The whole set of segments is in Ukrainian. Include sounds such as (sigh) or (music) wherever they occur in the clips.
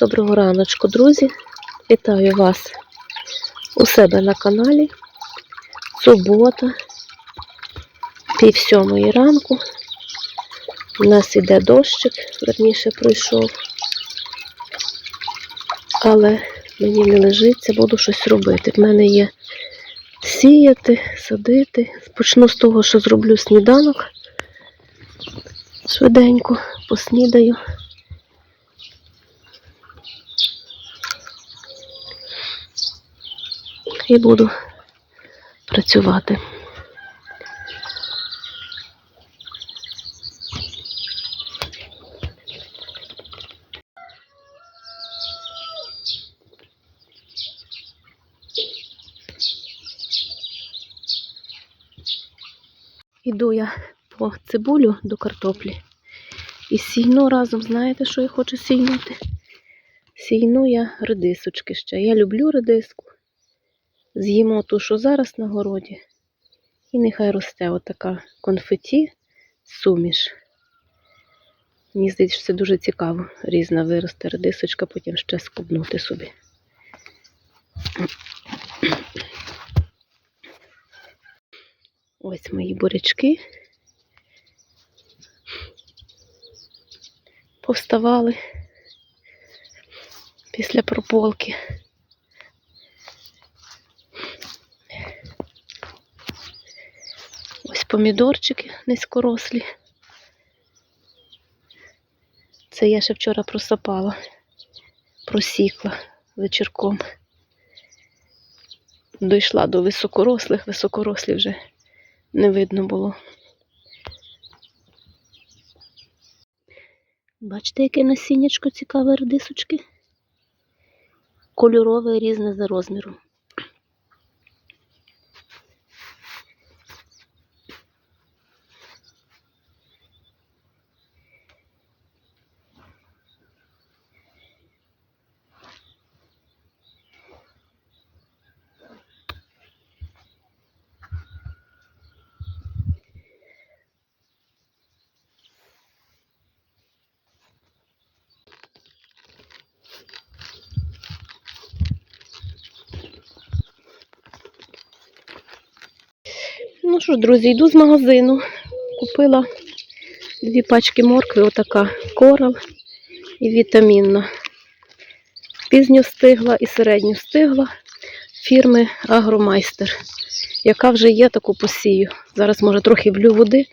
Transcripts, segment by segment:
Доброго раночку, друзі. Вітаю вас у себе на каналі. Субота, пів сьомої ранку. У нас іде дощик, верніше пройшов. Але мені не лежиться, буду щось робити. В мене є сіяти, садити. Почну з того, що зроблю сніданок. Швиденько поснідаю. І буду працювати. Іду я по цибулю до картоплі. І сійну разом, знаєте, що я хочу сійнути? Сійну я редисочки ще. Я люблю редиску. З'їмо ту, що зараз на городі. І нехай росте отака конфеті суміш. Мені здається, що це дуже цікаво. Різна виросте редисочка, потім ще скубнути собі. Ось мої бурячки. Повставали після прополки. Ось помідорчики низькорослі. Це я ще вчора просапала, просікла вечірком. Дійшла до високорослих, високорослі вже не видно було. Бачите, яке насіннячко цікаве редисочки? Кольорове різне за розміром. Ну що ж, друзі, йду з магазину. Купила дві пачки моркви, отака корал і вітамінна. Пізньо стигла і середньо стигла фірми Агромайстер, яка вже є таку посію. Зараз, може, трохи влю води.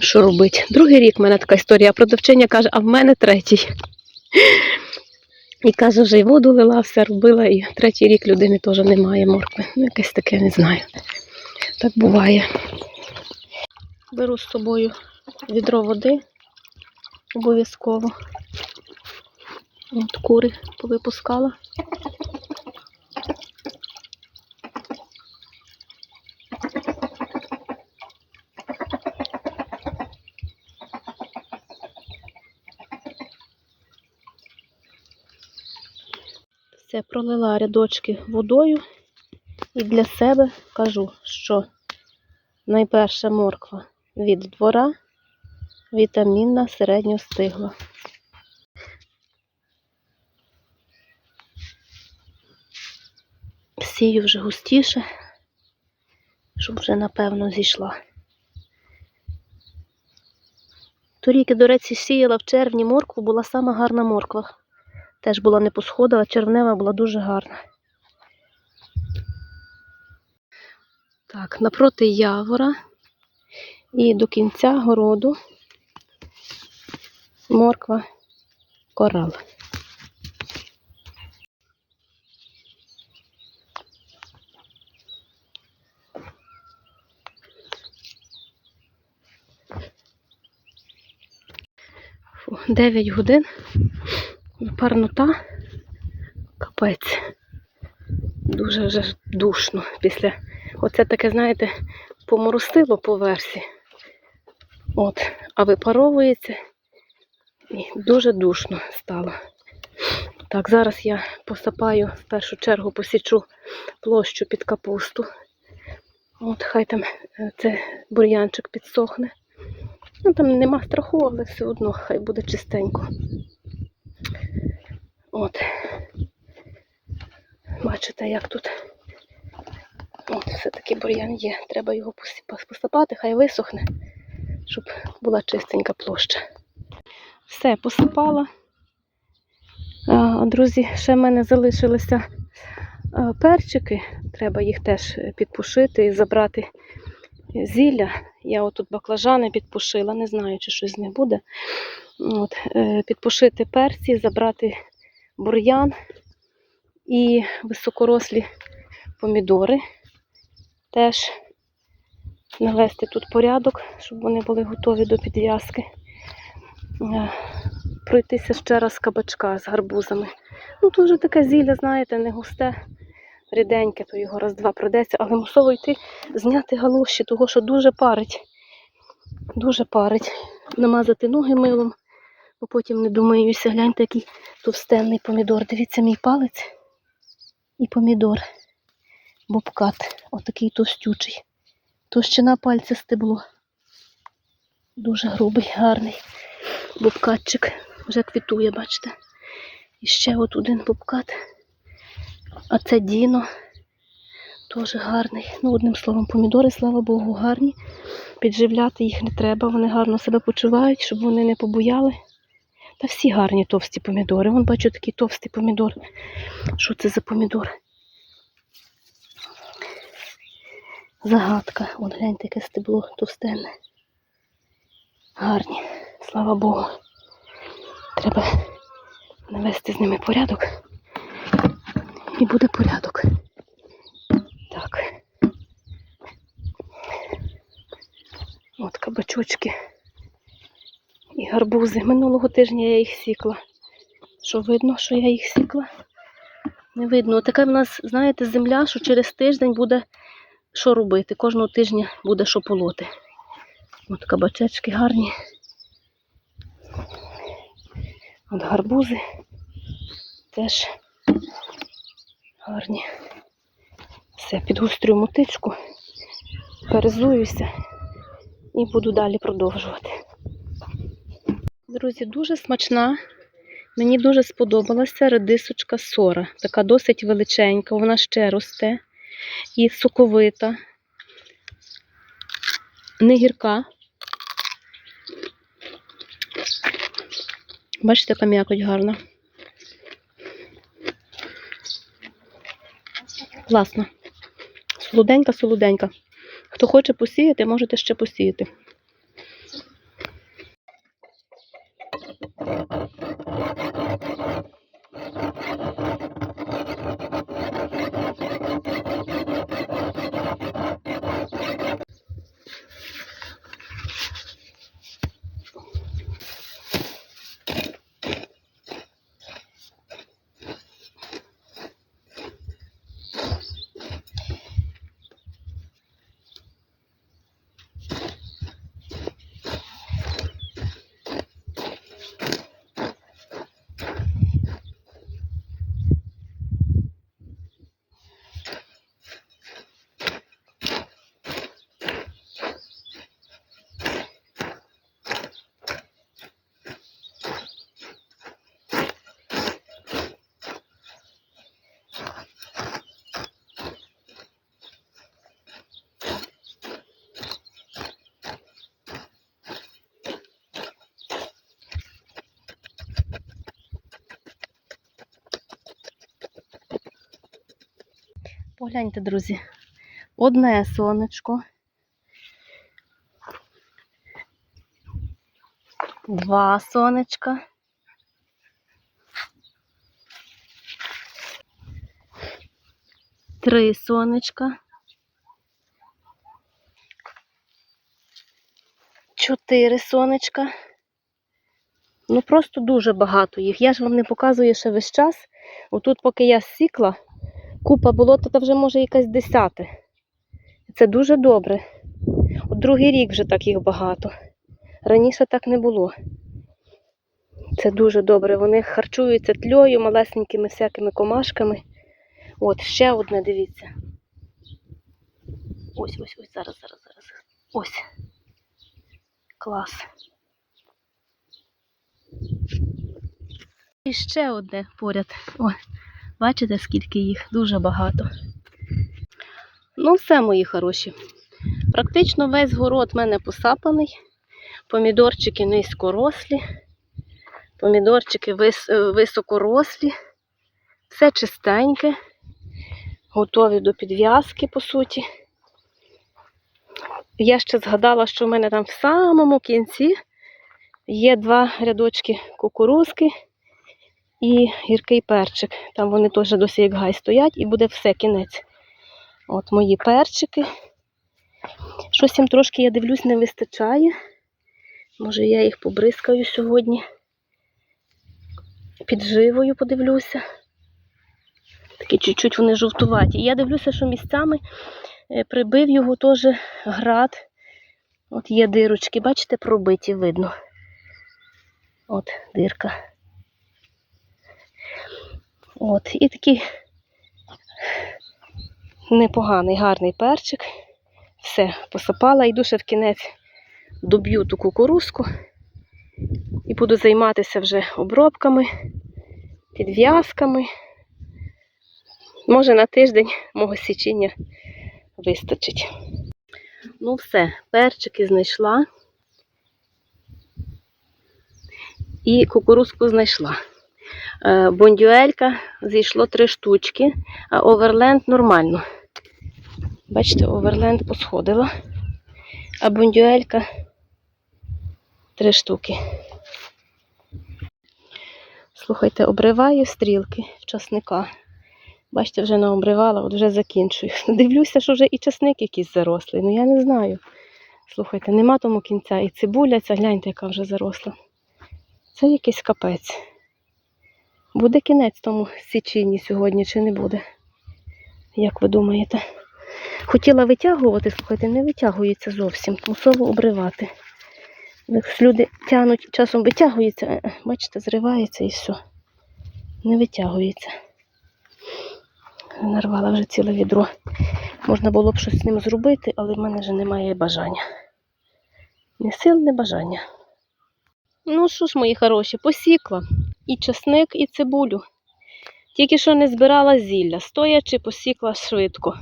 Що робить? Другий рік в мене така історія. Продавчиня каже, а в мене третій. І каже, вже й воду лила, все робила, і третій рік людини теж немає моркви. Ну, якесь таке не знаю. Так буває. Беру з собою відро води обов'язково. От кури повипускала. Все, пролила рядочки водою і для себе кажу, що найперша морква від двора, вітамінна середньо стигла. Сію вже густіше, щоб вже напевно зійшла. Торік, я, до речі, сіяла в червні моркву, була сама гарна морква. Теж була не посходила, червнева була дуже гарна. Так, напроти явора і до кінця городу морква корал. 9 годин. Парнота. Капець. Дуже вже душно після. Оце таке, знаєте, поморостило по версі. От, а випаровується і дуже душно стало. Так, зараз я посапаю, в першу чергу посічу площу під капусту. От, хай там е, це бур'янчик підсохне. Ну там нема страху, але все одно хай буде чистенько. От. Бачите, як тут. От, все-таки бур'ян є. Треба його посипати, хай висохне, щоб була чистенька площа. Все, посипала. Друзі, ще в мене залишилися перчики. Треба їх теж підпушити і забрати зілля. Я отут баклажани підпушила, не знаю, чи щось з них буде. От, е, підпушити перці, забрати бур'ян і високорослі помідори. Теж навести тут порядок, щоб вони були готові до підв'язки. Е, Пройтися ще раз кабачка з гарбузами. Ну, тут вже таке зілля, знаєте, не густе, ріденьке, то його раз-два пройдеться, але мусово йти зняти галоші, того що дуже парить. Дуже парить. Намазати ноги милом, бо потім не думаюся. Гляньте, який товстенний помідор. Дивіться, мій палець і помідор. Бобкат. Отакий товстючий. Товщина пальця стебло. Дуже грубий, гарний. Бобкатчик вже квітує, бачите. І ще от один бобкат. А це Діно. Теж гарний. Ну, одним словом, помідори, слава Богу, гарні. Підживляти їх не треба, вони гарно себе почувають, щоб вони не побояли. Та всі гарні товсті помідори. Вон бачу такий товстий помідор. Що це за помідор? Загадка. От гляньте, яке стебло товстенне. Гарні. Слава Богу. Треба навести з ними порядок. І буде порядок. Так. От кабачочки і гарбузи. Минулого тижня я їх сікла. Що видно, що я їх сікла? Не видно. Така в нас, знаєте, земля, що через тиждень буде що робити. Кожного тижня буде що полоти. От кабачечки гарні. От гарбузи теж гарні. Все, підгустрю мотичку, перезуюся і буду далі продовжувати. Друзі, дуже смачна. Мені дуже сподобалася редисочка сора. Така досить величенька, вона ще росте і соковита, не гірка. Бачите, яка м'якоть гарна. Класно. Солоденька, солоденька. Хто хоче посіяти, можете ще посіяти. Погляньте, друзі. Одне сонечко. Два сонечка. Три сонечка. Чотири сонечка. Ну просто дуже багато їх. Я ж вам не показую ще весь час. Отут, поки я сікла, купа болота, та вже може якась десяте. Це дуже добре. От другий рік вже так їх багато. Раніше так не було. Це дуже добре. Вони харчуються тльою, малесенькими всякими комашками. От, ще одне, дивіться. Ось, ось, ось, зараз, зараз, зараз. Ось. Клас. І ще одне поряд. О, бачите, скільки їх? Дуже багато. Ну, все, мої хороші. Практично весь город в мене посапаний. Помідорчики низькорослі, помідорчики вис- е, високорослі. Все чистеньке, готові до підв'язки, по суті. Я ще згадала, що в мене там в самому кінці є два рядочки кукурузки і гіркий перчик. Там вони теж досі як гай стоять, і буде все кінець. От мої перчики. Щось їм трошки, я дивлюсь, не вистачає. Може, я їх побризкаю сьогодні. Підживою подивлюся. Такі чуть-чуть вони жовтуваті. І я дивлюся, що місцями е, прибив його теж град. От є дирочки, бачите, пробиті видно. От дирка. От, і такий непоганий, гарний перчик. Все, посипала, йду ще в кінець доб'ю ту кукурузку і буду займатися вже обробками, підв'язками. Може на тиждень мого січення вистачить. Ну все, перчики знайшла. І кукурузку знайшла. Е, Бондюелька зійшло три штучки, а оверленд нормально. Бачите, оверленд посходила, а бондюелька три штуки. Слухайте, обриваю стрілки часника. Бачите, вже наобривала, от вже закінчую. (laughs) Дивлюся, що вже і часник якийсь зарослий. Ну я не знаю. Слухайте, нема тому кінця. І цибуля, ця гляньте, яка вже заросла. Це якийсь капець. Буде кінець тому січині сьогодні чи не буде? Як ви думаєте? Хотіла витягувати, слухайте, не витягується зовсім. Мусово обривати. Люди тягнуть, часом витягується, бачите, зривається і все. Не витягується. Нарвала вже ціле відро. Можна було б щось з ним зробити, але в мене вже немає бажання. Ні сил, ні бажання. Ну що ж, мої хороші, посікла і часник, і цибулю. Тільки що не збирала зілля, стоячи, посікла швидко.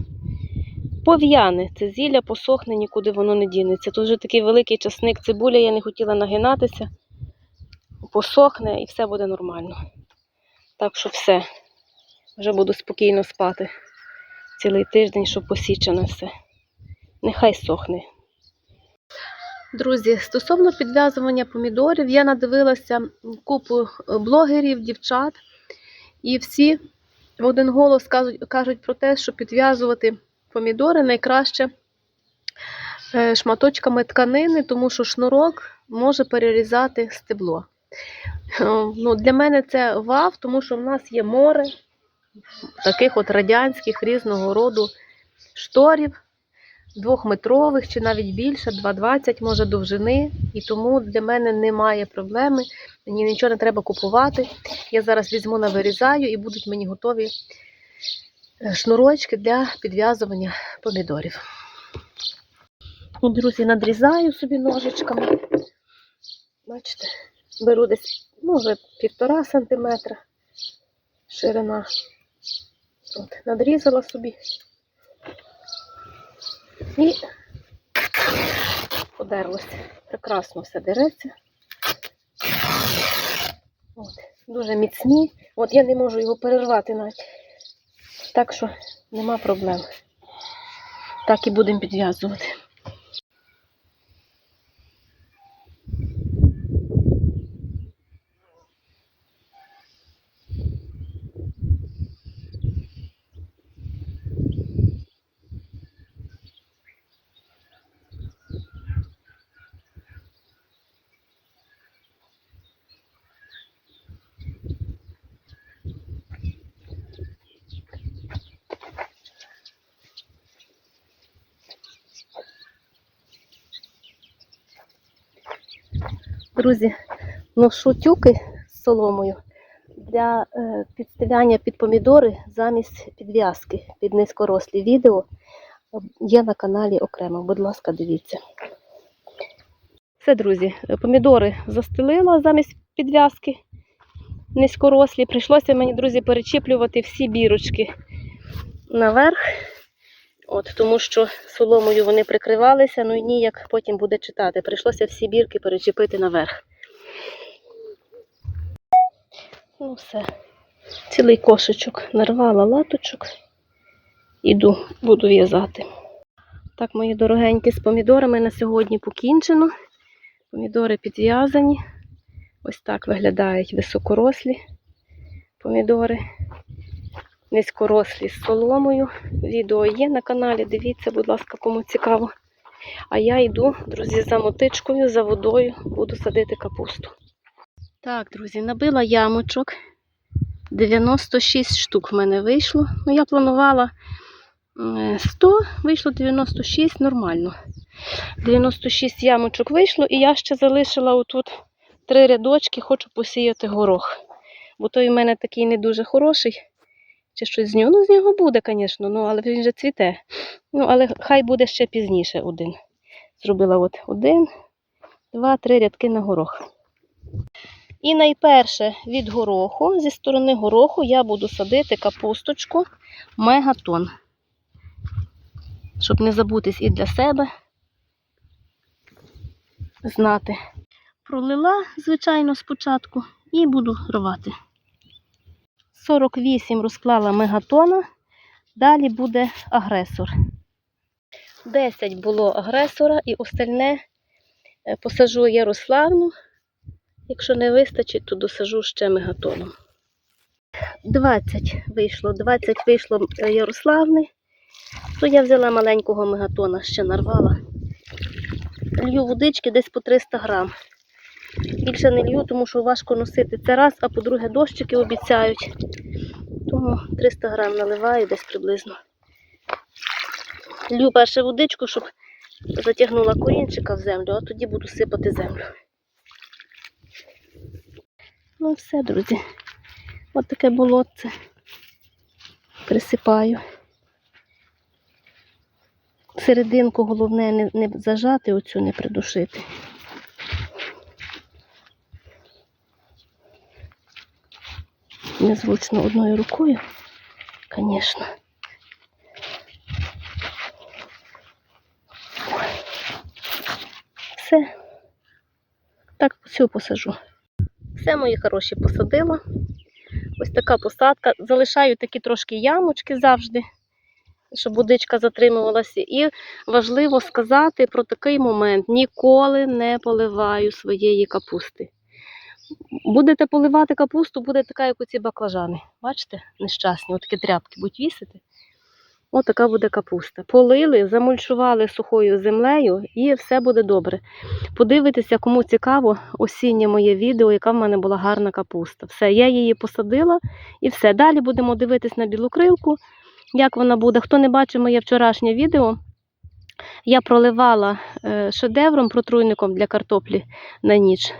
Пов'яне це зілля посохне, нікуди воно не дінеться. Тут вже такий великий часник цибуля, я не хотіла нагинатися. Посохне і все буде нормально. Так що все. Вже буду спокійно спати цілий тиждень, щоб посічене все. Нехай сохне. Друзі, стосовно підв'язування помідорів, я надивилася купу блогерів, дівчат, і всі в один голос кажуть, кажуть про те, що підв'язувати помідори найкраще е, шматочками тканини, тому що шнурок може перерізати стебло. Е, Ну, для мене це вав, тому що в нас є море таких от радянських різного роду шторів, двохметрових чи навіть більше, 2,20 може довжини. І тому для мене немає проблеми. Мені нічого не треба купувати. Я зараз візьму на вирізаю і будуть мені готові е, шнурочки для підв'язування помідорів. Ну, Друзі, надрізаю собі ножичками. Бачите, беру десь, може, півтора сантиметра ширина. От, надрізала собі. І подерлося. Прекрасно все дереться. От, дуже міцні. От я не можу його перервати навіть. Так що нема проблем. Так і будемо підв'язувати. Друзі, ношу тюки з соломою для е, підстиляння під помідори замість підв'язки під низькорослі відео є на каналі окремо. Будь ласка, дивіться. Все, друзі, помідори застелила замість підв'язки. низькорослі. Прийшлося мені, друзі, перечіплювати всі бірочки наверх. От, тому що соломою вони прикривалися, ну і ніяк потім буде читати. Прийшлося всі бірки перечепити наверх. Ну все. Цілий кошечок нарвала латочок. Іду, буду в'язати. Так, мої дорогенькі, з помідорами на сьогодні покінчено. Помідори підв'язані. Ось так виглядають високорослі помідори. Низькорослі з соломою. Відео є на каналі. Дивіться, будь ласка, кому цікаво. А я йду, друзі, за мотичкою, за водою, буду садити капусту. Так, друзі, набила ямочок. 96 штук в мене вийшло. Ну, я планувала е, 100, вийшло 96 нормально. 96 ямочок вийшло, і я ще залишила отут три рядочки, хочу посіяти горох. Бо той у мене такий не дуже хороший. Чи щось з нього? Ну, з нього буде, звісно, ну, але він же цвіте. Ну, але хай буде ще пізніше один. Зробила от один, два, три рядки на горох. І найперше від гороху, зі сторони гороху я буду садити капусточку мегатон. Щоб не забутись і для себе знати. Пролила, звичайно, спочатку і буду рвати. 48 розклала мегатона, далі буде агресор. 10 було агресора і остальне е, посажу Ярославну. Якщо не вистачить, то досажу ще мегатоном. 20 вийшло, 20 вийшло е, Ярославни, то я взяла маленького мегатона, ще нарвала. Лью водички десь по 300 грам. Більше не лью, тому що важко носити це раз, а по-друге, дощики обіцяють. Тому 300 грам наливаю десь приблизно. Лью перше водичку, щоб затягнула корінчика в землю, а тоді буду сипати землю. Ну все, друзі. От таке болотце. Присипаю. Серединку головне не, не зажати, оцю не придушити. Незручно одною рукою, звісно. Все. Так, цю посажу. Все, мої хороші, посадила. Ось така посадка. Залишаю такі трошки ямочки завжди, щоб водичка затримувалася. І важливо сказати про такий момент: ніколи не поливаю своєї капусти. Будете поливати капусту, буде така, як оці баклажани. Бачите, нещасні, отакі тряпки будуть вісити. Ось така буде капуста. Полили, замульчували сухою землею і все буде добре. Подивитися, кому цікаво, осіннє моє відео, яка в мене була гарна капуста. Все, я її посадила і все. Далі будемо дивитись на білокрилку, як вона буде. Хто не бачив моє вчорашнє відео, я проливала е, шедевром протруйником для картоплі на ніч.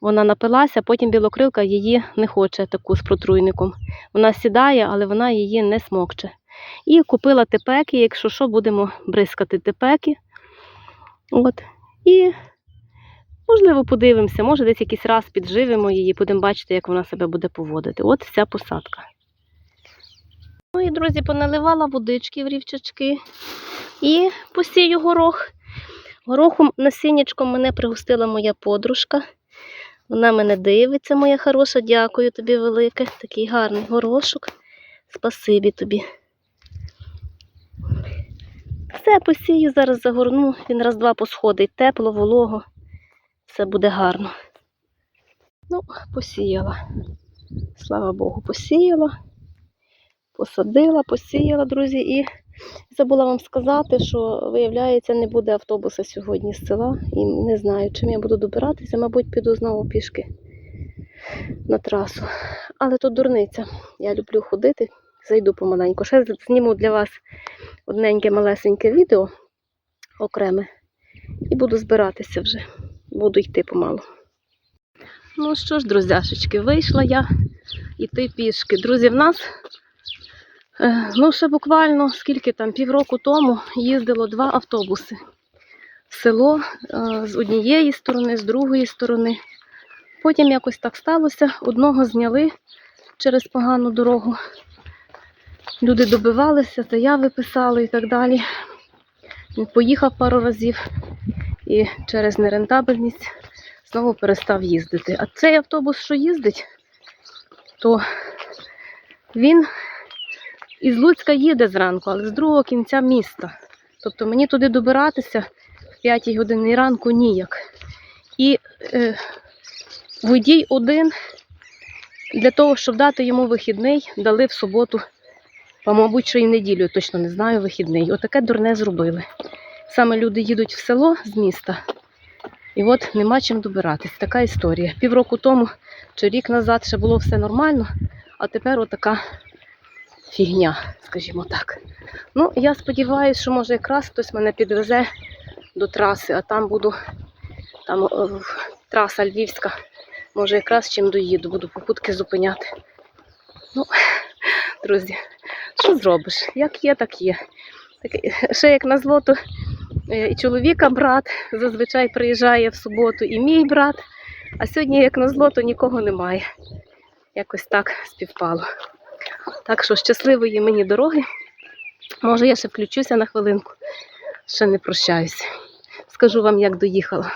Вона напилася, потім білокрилка її не хоче таку з протруйником. Вона сідає, але вона її не смокче. І купила тепеки, якщо що, будемо бризкати тепеки. От. І, можливо, подивимося, може десь якийсь раз підживимо її, будемо бачити, як вона себе буде поводити. От вся посадка. Ну і, друзі, поналивала водички в рівчачки і посію горох. Горохом насіннячком мене пригостила моя подружка. Вона мене дивиться, моя хороша. Дякую тобі велике. Такий гарний горошок. Спасибі тобі. Все, посію, зараз загорну, він раз-два посходить, тепло, волого. Все буде гарно. Ну, посіяла. Слава Богу, посіяла. Посадила, посіяла, друзі, і забула вам сказати, що, виявляється, не буде автобуса сьогодні з села. І не знаю, чим я буду добиратися, мабуть, піду знову пішки на трасу. Але то дурниця. Я люблю ходити, зайду помаленьку. Ще зніму для вас одненьке малесеньке відео окреме. І буду збиратися вже. Буду йти помалу. Ну що ж, друзяшечки, вийшла я йти пішки. Друзі, в нас, ну ще буквально скільки там, півроку тому їздило два автобуси в село е, з однієї сторони, з другої сторони. Потім якось так сталося, одного зняли через погану дорогу. Люди добивалися, заяви писали і так далі. Він поїхав пару разів і через нерентабельність знову перестав їздити. А цей автобус, що їздить, то він із Луцька їде зранку, але з другого кінця міста. Тобто мені туди добиратися в 5 годині ранку ніяк. І е, водій один для того, щоб дати йому вихідний, дали в суботу, а мабуть, що і неділю, точно не знаю, вихідний. Отаке дурне зробили. Саме люди їдуть в село з міста, і от нема чим добиратись. Така історія. Півроку тому чи рік назад ще було все нормально, а тепер отака фігня, скажімо так. Ну, я сподіваюся, що може якраз хтось мене підвезе до траси, а там буду, там е, траса Львівська, може якраз чим доїду, буду попутки зупиняти. Ну, (laughs) друзі, що зробиш? Як є, так є. Так, ще як на злото, е, і чоловіка брат зазвичай приїжджає в суботу, і мій брат, а сьогодні, як на злото, нікого немає. Якось так співпало. Так що щасливої мені дороги. Може, я ще включуся на хвилинку, ще не прощаюся. Скажу вам, як доїхала.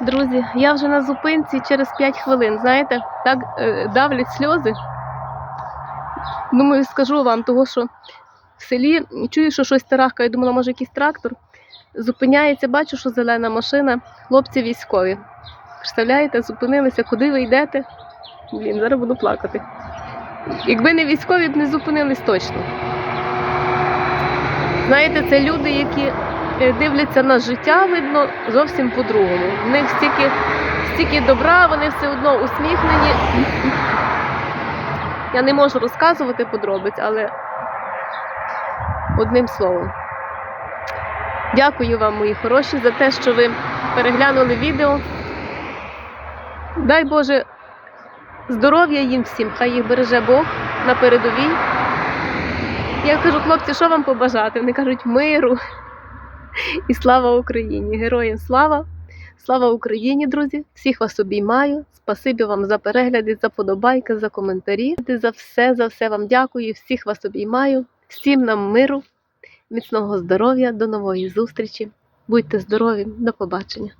Друзі, я вже на зупинці через 5 хвилин. Знаєте, так е, давлять сльози. Думаю, скажу вам, того, що в селі чую, що щось тарахкає, думала, може якийсь трактор. Зупиняється, бачу, що зелена машина, хлопці військові. Представляєте, зупинилися, куди ви йдете? Блін, зараз буду плакати. Якби не військові б не зупинились точно. Знаєте, це люди, які е, дивляться на життя, видно, зовсім по-другому. В них стільки, стільки добра, вони все одно усміхнені. Я не можу розказувати подробиць, але одним словом. Дякую вам, мої хороші, за те, що ви переглянули відео. Дай Боже здоров'я їм всім, хай їх береже Бог на передовій. Я кажу, хлопці, що вам побажати? Вони кажуть миру і слава Україні! Героям слава! Слава Україні, друзі! Всіх вас обіймаю. Спасибі вам за перегляди, за подобайки, за коментарі. За все, за все вам дякую. Всіх вас обіймаю. Всім нам миру, міцного здоров'я, до нової зустрічі. Будьте здорові, до побачення.